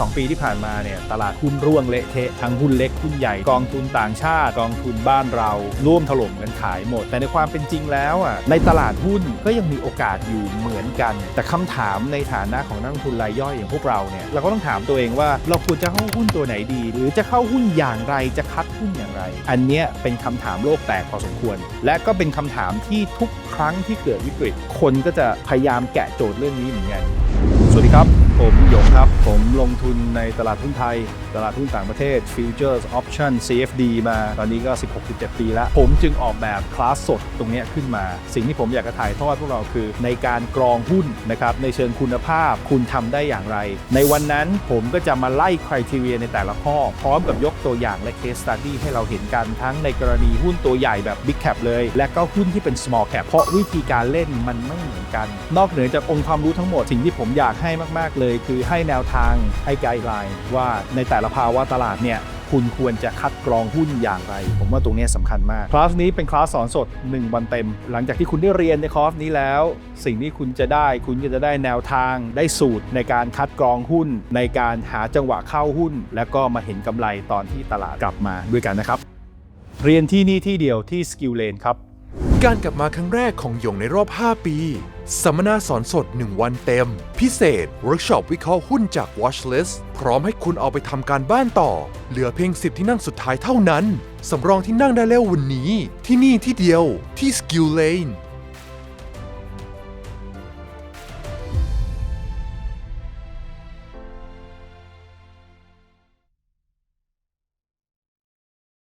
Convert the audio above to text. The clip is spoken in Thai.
สองปีที่ผ่านมาเนี่ยตลาดหุ้นร่วงเละเทะทั้งหุ้นเล็กหุ้นใหญ่กองทุนต่างชาติ กองทุนบ้านเราร่วมถล่มกันขายหมด แต่ในความเป็นจริงแล้วอะในตลาดหุ้นก็ยังมีโอกาสอยู่เหมือนกัน แต่คำถามในฐานะของนักลงทุนรายย่อยอย่างพวกเราเนี่ยเราก็ต้องถามตัวเองว่าเราควรจะเข้าหุ้นตัวไหนดี หรือจะเข้าหุ้นอย่างไรจะคัดหุ้นอย่างไร อันเนี้ยเป็นคำถามโลกแตกพอสมควร และก็เป็นคำถามที่ทุกครั้งที่เกิดวิกฤตคนก็จะพยายามแกะโจทย์เรื่องนี้เหมือนกัน สวัสดีครับ ผมหยงครับ ผมลงทุนในตลาดหุ้นไทย ตลาดหุ้นต่างประเทศ Futures Option CFD มาตอนนี้ก็ 16-17 ปีแล้ว ผมจึงออกแบบคลาสสดตรงนี้ขึ้นมา สิ่งที่ผมอยากจะถ่ายทอดพวกเราคือในการกรองหุ้นนะครับ ในเชิงคุณภาพคุณทำได้อย่างไร ในวันนั้นผมก็จะมาไล่คุณทีเรียในแต่ละข้อ พร้อมกับยกตัวอย่างและ case study ให้เราเห็นกันทั้งในกรณีหุ้นตัวใหญ่แบบ Big Cap เลย และก็หุ้นที่เป็น Small Cap เพราะวิธีการเล่นมันไม่เหมือนกัน นอกเหนือจากองค์ความรู้ทั้งหมดสิ่งที่ผมอยากให้มาก ๆ เลย คือให้แนวทางให้ไกด์ไลน์ว่าในแต่ละภาวะตลาดเนี่ยคุณควรจะคัดกรองหุ้นอย่างไร ผมว่าตรงนี้ยสำคัญมาก คลาสนี้เป็นคลาสสอนสด 1 วันเต็ม หลังจากที่คุณได้เรียนในคอร์สนี้แล้ว สิ่งที่คุณจะได้ คุณก็จะได้แนวทาง ได้สูตรในการคัดกรองหุ้น ในการหาจังหวะเข้าหุ้น แล้วก็มาเห็นกำไรตอนที่ตลาดกลับมาด้วยกันนะครับ เรียนที่นี่ที่เดียวที่ Skill Lane ครับ การกลับมาครั้งแรกของหยงในรอบ 5 ปี สัมมนาสอนสด 1 วันเต็ม พิเศษเวิร์กช็อปวิเคราะห์หุ้นจาก Watchlist พร้อมให้คุณเอาไปทำการบ้านต่อ เหลือเพียง 10 ที่นั่งสุดท้ายเท่านั้น สำรองที่นั่งได้แล้ววันนี้ ที่นี่ที่เดียวที่ Skill Lane